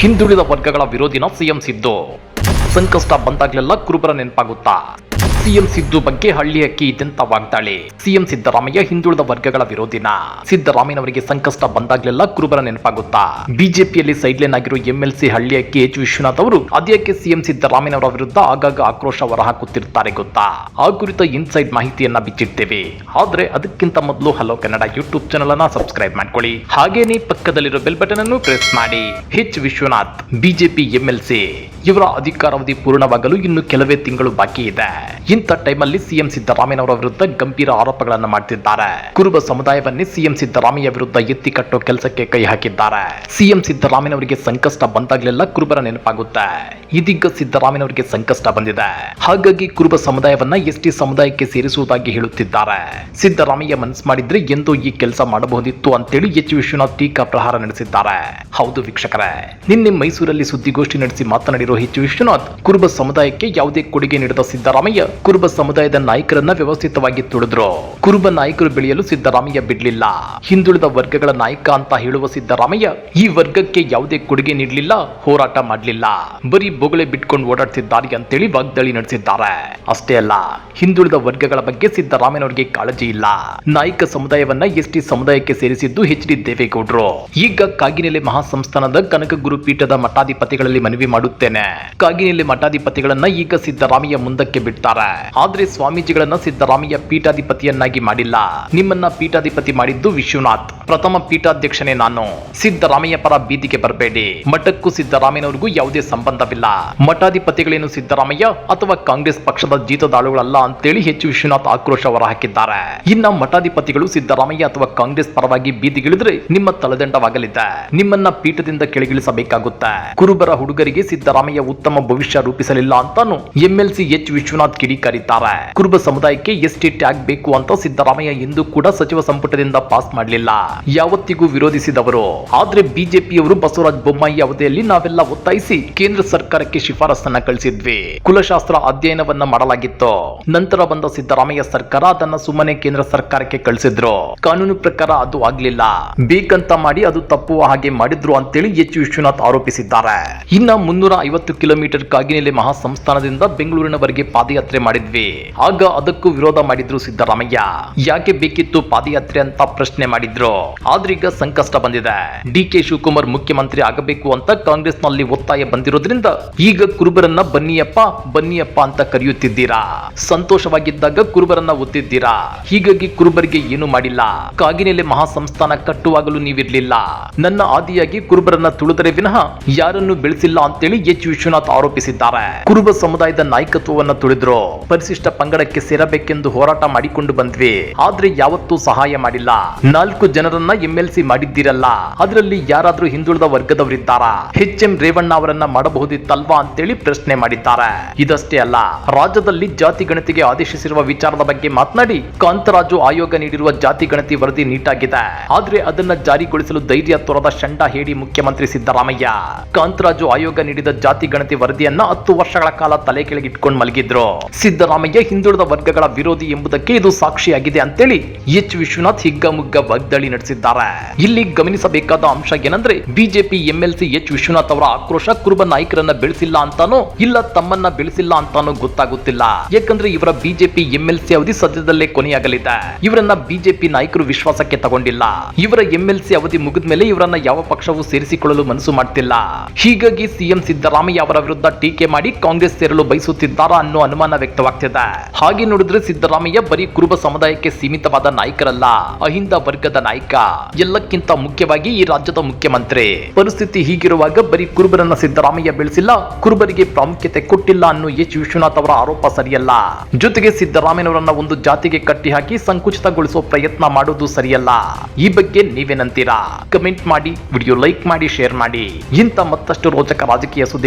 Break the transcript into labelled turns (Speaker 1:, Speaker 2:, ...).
Speaker 1: ಹಿಂದುಳಿದ ವರ್ಗಗಳ ವಿರೋಧಿನ ಸಿಎಂ ಸಿದ್ದು. ಸಂಕಷ್ಟ ಬಂದಾಗ್ಲೆಲ್ಲ ಕುರುಬರ ನೆನಪಾಗುತ್ತಾ? ಸಿಎಂ ಸಿದ್ದು ಬಗ್ಗೆ ಹಳ್ಳಿಯಕ್ಕೆ ಇದೆಂತ ವಾಗ್ದಾಳಿ. ಸಿಎಂ ಸಿದ್ದರಾಮಯ್ಯ ಹಿಂದುಳಿದ ವರ್ಗಗಳ ವಿರೋಧಿನ. ಸಿದ್ದರಾಮಯ್ಯನವರಿಗೆ ಸಂಕಷ್ಟ ಬಂದಾಗ್ಲೆಲ್ಲ ಕುರುಬರ ನೆನಪಾಗುತ್ತಾ. ಬಿಜೆಪಿಯಲ್ಲಿ ಸೈಡ್ಲೈನ್ ಆಗಿರೋ ಎಂಎಲ್ಸಿ ಹಳ್ಳಿ ಅಕ್ಕಿ ಎಚ್ ವಿಶ್ವನಾಥ್ ಅವರು ಅದ್ಯಾಕೆ ಸಿಎಂ ಸಿದ್ದರಾಮಯ್ಯನವರ ವಿರುದ್ಧ ಆಗಾಗ ಆಕ್ರೋಶ ಹೊರಹಾಕುತ್ತಿರುತ್ತಾರೆ ಗೊತ್ತಾ? ಆ ಕುರಿತ ಇನ್ಸೈಡ್ ಮಾಹಿತಿಯನ್ನ ಬಿಚ್ಚಿಡ್ತೇವೆ. ಆದ್ರೆ ಅದಕ್ಕಿಂತ ಮೊದಲು ಹಲೋ ಕನ್ನಡ ಯೂಟ್ಯೂಬ್ ಚಾನಲ್ ಅನ್ನ ಸಬ್ಸ್ಕ್ರೈಬ್ ಮಾಡ್ಕೊಳ್ಳಿ. ಹಾಗೇನೇ ಪಕ್ಕದಲ್ಲಿರೋ ಬೆಲ್ ಬಟನ್ ಅನ್ನು ಪ್ರೆಸ್ ಮಾಡಿ. H Vishwanath, BJP MLC. ಇವರ ಅಧಿಕಾರಾವಧಿ ಪೂರ್ಣವಾಗಲು ಇನ್ನು ಕೆಲವೇ ತಿಂಗಳು ಬಾಕಿ ಇದೆ. ಇಂಥ ಟೈಮಲ್ಲಿ ಸಿಎಂ ಸಿದ್ದರಾಮಯ್ಯನವರ ವಿರುದ್ಧ ಗಂಭೀರ ಆರೋಪಗಳನ್ನು ಮಾಡುತ್ತಿದ್ದಾರೆ ಕುರುಬ ಸಮುದಾಯವನ್ನೇ ಸಿಎಂ ಸಿದ್ದರಾಮಯ್ಯ ವಿರುದ್ಧ ಎತ್ತಿ ಕಟ್ಟೋ ಕೆಲಸಕ್ಕೆ ಕೈ ಹಾಕಿದ್ದಾರೆ. ಸಿಎಂ ಸಿದ್ದರಾಮಯ್ಯನವರಿಗೆ ಸಂಕಷ್ಟ ಬಂದಾಗಲೆಲ್ಲ ಕುರುಬರ ನೆನಪಾಗುತ್ತೆ. ಇದೀಗ ಸಿದ್ದರಾಮಯ್ಯನವರಿಗೆ ಸಂಕಷ್ಟ ಬಂದಿದೆ. ಹಾಗಾಗಿ ಕುರುಬ ಸಮುದಾಯವನ್ನ ಎಸ್ಟಿ ಸಮುದಾಯಕ್ಕೆ ಸೇರಿಸುವುದಾಗಿ ಹೇಳುತ್ತಿದ್ದಾರೆ. ಸಿದ್ದರಾಮಯ್ಯ ಮನಸ್ಸು ಮಾಡಿದ್ರೆ ಎಂದು ಈ ಕೆಲಸ ಮಾಡಬಹುದಿತ್ತು ಅಂತೇಳಿ ಎಚ್ ವಿಶ್ವನಾಥ್ ಟೀಕಾ ಪ್ರಹಾರ ನಡೆಸಿದ್ದಾರೆ. ಹೌದು ವೀಕ್ಷಕರೇ, ನಿನ್ನೆ ಮೈಸೂರಲ್ಲಿ ಸುದ್ದಿಗೋಷ್ಠಿ ನಡೆಸಿ ಮಾತನಾಡಿರೋ ಎಚ್ ವಿಶ್ವನಾಥ್. ಕುರುಬ ಸಮುದಾಯಕ್ಕೆ ಯಾವುದೇ ಕೊಡುಗೆ ನೀಡದ ಸಿದ್ದರಾಮಯ್ಯ ಕುರುಬ ಸಮುದಾಯದ ನಾಯಕರನ್ನ ವ್ಯವಸ್ಥಿತವಾಗಿ ತುಳಿದ್ರು. ಕುರುಬ ನಾಯಕರು ಬೆಳೆಯಲು ಸಿದ್ದರಾಮಯ್ಯ ಬಿಡಲಿಲ್ಲ. ಹಿಂದುಳಿದ ವರ್ಗಗಳ ನಾಯಕ ಅಂತ ಹೇಳುವ ಸಿದ್ದರಾಮಯ್ಯ ಈ ವರ್ಗಕ್ಕೆ ಯಾವುದೇ ಕೊಡುಗೆ ನೀಡಲಿಲ್ಲ, ಹೋರಾಟ ಮಾಡಲಿಲ್ಲ. ಬರೀ ಬೊಗಳೆ ಬಿಟ್ಕೊಂಡು ಓಡಾಡ್ತಿದ್ದಾರೆ ಅಂತೇಳಿ ವಾಗ್ದಾಳಿ ನಡೆಸಿದ್ದಾರೆ. ಅಷ್ಟೇ ಅಲ್ಲ, ಹಿಂದುಳಿದ ವರ್ಗಗಳ ಬಗ್ಗೆ ಸಿದ್ದರಾಮಯ್ಯನವರಿಗೆ ಕಾಳಜಿ ಇಲ್ಲ. ನಾಯಕ ಸಮುದಾಯವನ್ನ ಎಸ್ಟಿ ಸಮುದಾಯಕ್ಕೆ ಸೇರಿಸಿದ್ದು ಎಚ್ ಡಿ ದೇವೇಗೌಡರು. ಈಗ ಕಾಗಿನೆಲೆ ಮಹಾಸಂಸ್ಥಾನದ ಕನಕ ಗುರುಪೀಠದ ಮಠಾಧಿಪತಿಗಳಲ್ಲಿ ಮನವಿ ಮಾಡುತ್ತೇನೆ. ಕಾಗಿನೆಲೆ ಮಠಾಧಿಪತಿಗಳನ್ನ ಈಗ ಸಿದ್ದರಾಮಯ್ಯ ಮುಂದಕ್ಕೆ ಬಿಡ್ತಾರೆ. ಆದ್ರೆ ಸ್ವಾಮೀಜಿಗಳನ್ನ ಸಿದ್ದರಾಮಯ್ಯ ಪೀಠಾಧಿಪತಿಯನ್ನಾಗಿ ಮಾಡಿಲ್ಲ. ನಿಮ್ಮನ್ನ ಪೀಠಾಧಿಪತಿ ಮಾಡಿದ್ದು ವಿಶ್ವನಾಥ್. ಪ್ರಥಮ ಪೀಠಾಧ್ಯಕ್ಷನೇ ನಾನು. ಸಿದ್ದರಾಮಯ್ಯ ಪರ ಬೀದಿಗೆ ಬರಬೇಡಿ. ಮಠಕ್ಕೂ ಸಿದ್ದರಾಮಯ್ಯನವರಿಗೂ ಯಾವುದೇ ಸಂಬಂಧವಿಲ್ಲ. ಮಠಾಧಿಪತಿಗಳೇನು ಸಿದ್ದರಾಮಯ್ಯ ಅಥವಾ ಕಾಂಗ್ರೆಸ್ ಪಕ್ಷದ ಜೀತದಾಳುಗಳಲ್ಲ ಅಂತೇಳಿ ಹೆಚ್ಚು ವಿಶ್ವನಾಥ್ ಆಕ್ರೋಶ ಹೊರಹಾಕಿದ್ದಾರೆ. ಇನ್ನ ಮಠಾಧಿಪತಿಗಳು ಸಿದ್ದರಾಮಯ್ಯ ಅಥವಾ ಕಾಂಗ್ರೆಸ್ ಪರವಾಗಿ ಬೀದಿಗಿಳಿದ್ರೆ ನಿಮ್ಮ ತಲೆದಂಡವಾಗಲಿದೆ. ನಿಮ್ಮನ್ನ ಪೀಠದಿಂದ ಕೆಳಗಿಳಿಸಬೇಕಾಗುತ್ತೆ. ಕುರುಬರ ಹುಡುಗರಿಗೆ ಸಿದ್ದರಾಮಯ್ಯ ಉತ್ತಮ ಭವಿಷ್ಯ ರೂಪಿಸಲಿಲ್ಲ ಅಂತಾನು ಎಂಎಲ್ಸಿ ಎಚ್ ವಿಶ್ವನಾಥ್ ಕಿಡಿಕಾರಿದ್ದಾರೆ ಕುರುಬ ಸಮುದಾಯಕ್ಕೆ ಎಸ್ಟಿ ಟ್ಯಾಗ್ ಬೇಕು ಅಂತ ಸಿದ್ದರಾಮಯ್ಯ ಎಂದು ಕೂಡ ಸಚಿವ ಸಂಪುಟದಿಂದ ಪಾಸ್ ಮಾಡಲಿಲ್ಲ. ಯಾವತ್ತಿಗೂ ವಿರೋಧಿಸಿದವರು. ಆದ್ರೆ ಬಿಜೆಪಿಯವರು ಬಸವರಾಜ ಬೊಮ್ಮಾಯಿ ಅವಧಿಯಲ್ಲಿ ನಾವೆಲ್ಲ ಒತ್ತಾಯಿಸಿ ಕೇಂದ್ರ ಸರ್ಕಾರಕ್ಕೆ ಶಿಫಾರಸನ್ನ ಕಳಿಸಿದ್ವಿ. ಕುಲಶಾಸ್ತ್ರ ಅಧ್ಯಯನವನ್ನ ಮಾಡಲಾಗಿತ್ತು. ನಂತರ ಬಂದ ಸಿದ್ದರಾಮಯ್ಯ ಸರ್ಕಾರ ಅದನ್ನ ಸುಮ್ಮನೆ ಕೇಂದ್ರ ಸರ್ಕಾರಕ್ಕೆ ಕಳಿಸಿದ್ರು. ಕಾನೂನು ಪ್ರಕಾರ ಅದು ಆಗ್ಲಿಲ್ಲ. ಬೇಕಂತ ಮಾಡಿ ಅದು ತಪ್ಪುವ ಹಾಗೆ ಮಾಡಿದ್ರು ಅಂತೇಳಿ ಎಚ್ ವಿಶ್ವನಾಥ್ ಆರೋಪಿಸಿದ್ದಾರೆ. ಇನ್ನ ಮುನ್ನೂರ ಐವತ್ತು ಕಿಲೋಮೀಟರ್ ಕಾಗಿನೆಲೆ ಮಹಾಸಂಸ್ಥಾನದಿಂದ ಬೆಂಗಳೂರಿನವರೆಗೆ ಪಾದಯಾತ್ರೆ ಮಾಡಿದ್ವಿ. ಆಗ ಅದಕ್ಕೂ ವಿರೋಧ ಮಾಡಿದ್ರು ಸಿದ್ದರಾಮಯ್ಯ. ಯಾಕೆ ಬೇಕಿತ್ತು ಪಾದಯಾತ್ರೆ ಅಂತ ಪ್ರಶ್ನೆ ಮಾಡಿದ್ರು. ಆದ್ರೀಗ ಸಂಕಷ್ಟ ಬಂದಿದೆ. ಡಿ ಕೆ ಶಿವಕುಮಾರ್ ಮುಖ್ಯಮಂತ್ರಿ ಆಗಬೇಕು ಅಂತ ಕಾಂಗ್ರೆಸ್ನಲ್ಲಿ ಒತ್ತಾಯ ಬಂದಿರೋದ್ರಿಂದ ಈಗ ಕುರುಬರನ್ನ ಬನ್ನಿಯಪ್ಪ ಬನ್ನಿಯಪ್ಪ ಅಂತ ಕರೆಯುತ್ತಿದ್ದೀರಾ. ಸಂತೋಷವಾಗಿದ್ದಾಗ ಕುರುಬರನ್ನ ಒತ್ತಿದ್ದೀರಾ. ಹೀಗಾಗಿ ಕುರುಬರಿಗೆ ಏನು ಮಾಡಿಲ್ಲ. ಕಾಗಿನೆಲೆ ಮಹಾಸಂಸ್ಥಾನ ಕಟ್ಟುವಾಗಲೂ ನೀವಿರ್ಲಿಲ್ಲ. ನನ್ನ ಆದಿಯಾಗಿ ಕುರುಬರನ್ನ ತುಳಿದರೆ ವಿನಃ ಯಾರನ್ನು ಬೆಳೆಸಿಲ್ಲ ಅಂತೇಳಿ ಎಚ್. ವಿಶ್ವನಾಥ್ ಆರೋಪಿಸಿದ್ದಾರೆ. ಕುರುಬ ಸಮುದಾಯದ ನಾಯಕತ್ವವನ್ನ ತುಳಿದ್ರು. ಪರಿಶಿಷ್ಟ ಪಂಗಡಕ್ಕೆ ಸೇರಬೇಕೆಂದು ಹೋರಾಟ ಮಾಡಿಕೊಂಡು ಬಂದ್ವಿ. ಆದ್ರೆ ಯಾವತ್ತೂ ಸಹಾಯ ಮಾಡಿಲ್ಲ. ನಾಲ್ಕು ಜನರನ್ನ ಎಂಎಲ್ಸಿ ಮಾಡಿದ್ದೀರಲ್ಲ. ಅದರಲ್ಲಿ ಯಾರಾದ್ರೂ ಹಿಂದುಳಿದ ವರ್ಗದವರಿದ್ದಾರಾ? ಎಚ್ ಎಂ ರೇವಣ್ಣ ಅವರನ್ನ ಮಾಡಬಹುದಿತ್ತಲ್ವಾ ಅಂತೇಳಿ ಪ್ರಶ್ನೆ ಮಾಡಿದ್ದಾರೆ. ಇದಷ್ಟೇ ಅಲ್ಲ, ರಾಜ್ಯದಲ್ಲಿ ಜಾತಿ ಗಣತಿಗೆ ಆದೇಶಿಸಿರುವ ವಿಚಾರದ ಬಗ್ಗೆ ಮಾತನಾಡಿ. ಕಾಂತರಾಜು ಆಯೋಗ ನೀಡಿರುವ ಜಾತಿ ಗಣತಿ ವರದಿ ನೀಟಾಗಿದೆ. ಆದ್ರೆ ಅದನ್ನ ಜಾರಿಗೊಳಿಸಲು ಧೈರ್ಯ ತೊರದ ಶಂಡ ಹೇಳಿ ಮುಖ್ಯಮಂತ್ರಿ ಸಿದ್ದರಾಮಯ್ಯ. ಕಾಂತರಾಜು ಆಯೋಗ ನೀಡಿದ ಜಾತಿ ಗಣತಿ ವರದಿಯನ್ನ ಹತ್ತು ವರ್ಷಗಳ ಕಾಲ ತಲೆ ಕೆಳಗಿಟ್ಕೊಂಡು ಮಲಗಿದ್ರು. ಸಿದ್ದರಾಮಯ್ಯ ಹಿಂದುಳಿದ ವರ್ಗಗಳ ವಿರೋಧಿ ಎಂಬುದಕ್ಕೆ ಇದು ಸಾಕ್ಷಿಯಾಗಿದೆ ಅಂತೇಳಿ ಎಚ್. ವಿಶ್ವನಾಥ್ ಹಿಗ್ಗಮುಗ್ಗ ವಾಗ್ದಾಳಿ ನಡೆಸಿದ್ದಾರೆ. ಇಲ್ಲಿ ಗಮನಿಸಬೇಕಾದ ಅಂಶ ಏನಂದ್ರೆ ಬಿಜೆಪಿ ಎಂಎಲ್ಸಿ ಎಚ್. ವಿಶ್ವನಾಥ್ ಅವರ ಆಕ್ರೋಶ ಕುರುಬ ನಾಯಕರನ್ನ ಬೆಳೆಸಿಲ್ಲ ಅಂತಾನೋ ಇಲ್ಲ ತಮ್ಮನ್ನ ಬೆಳೆಸಿಲ್ಲ ಅಂತಾನೋ ಗೊತ್ತಾಗುತ್ತಿಲ್ಲ. ಯಾಕಂದ್ರೆ ಇವರ ಬಿಜೆಪಿ ಎಂಎಲ್ಸಿ ಅವಧಿ ಸದ್ಯದಲ್ಲೇ ಕೊನೆಯಾಗಲಿದೆ. ಇವರನ್ನ ಬಿಜೆಪಿ ನಾಯಕರು ವಿಶ್ವಾಸಕ್ಕೆ ತಗೊಂಡಿಲ್ಲ. ಇವರ ಎಂಎಲ್ಸಿ ಅವಧಿ ಮುಗಿದ ಮೇಲೆ ಇವರನ್ನ ಯಾವ ಪಕ್ಷವೂ ಸೇರಿಸಿಕೊಳ್ಳಲು ಮನಸ್ಸು ಮಾಡ್ತಿಲ್ಲ. ಹೀಗಾಗಿ ಸಿಎಂ ಸಿದ್ದರಾಮಯ್ಯ ಅವರ ವಿರುದ್ಧ ಟೀಕೆ ಮಾಡಿ ಕಾಂಗ್ರೆಸ್ ಸೇರಲು ಬಯಸುತ್ತಿದ್ದಾರಾ ಅನ್ನೋ ಅನುಮಾನ ವ್ಯಕ್ತವಾಗ್ತಿದೆ. ಹಾಗೆ ನೋಡಿದ್ರೆ ಸಿದ್ದರಾಮಯ್ಯ ಬರೀ ಕುರುಬ ಸಮುದಾಯಕ್ಕೆ ಸೀಮಿತವಾದ ನಾಯಕರಲ್ಲ, ಅಹಿಂದ ವರ್ಗದ ನಾಯಕ. ಎಲ್ಲಕ್ಕಿಂತ ಮುಖ್ಯವಾಗಿ ಈ ರಾಜ್ಯದ ಮುಖ್ಯಮಂತ್ರಿ. ಪರಿಸ್ಥಿತಿ ಹೀಗಿರುವಾಗ ಬರೀ ಕುರುಬರನ್ನ ಸಿದ್ದರಾಮಯ್ಯ ಬೆಳೆಸಿಲ್ಲ, ಕುರುಬರಿಗೆ ಪ್ರಾಮುಖ್ಯತೆ ಕೊಟ್ಟಿಲ್ಲ ಅನ್ನೋ ಎಚ್. ವಿಶ್ವನಾಥ್ ಅವರ ಆರೋಪ ಸರಿಯಲ್ಲ. ಜೊತೆಗೆ ಸಿದ್ದರಾಮಯ್ಯನವರನ್ನ ಒಂದು ಜಾತಿಗೆ ಕಟ್ಟಿ ಹಾಕಿ ಸಂಕುಚಿತಗೊಳಿಸೋ ಪ್ರಯತ್ನ ಮಾಡೋದು ಸರಿಯಲ್ಲ. ಈ ಬಗ್ಗೆ ನೀವೇನಂತೀರಾ? ಕಮೆಂಟ್ ಮಾಡಿ, ವಿಡಿಯೋ ಲೈಕ್ ಮಾಡಿ, ಶೇರ್ ಮಾಡಿ. ಇಂಥ ಮತ್ತಷ್ಟು ರೋಚಕ ರಾಜಕೀಯ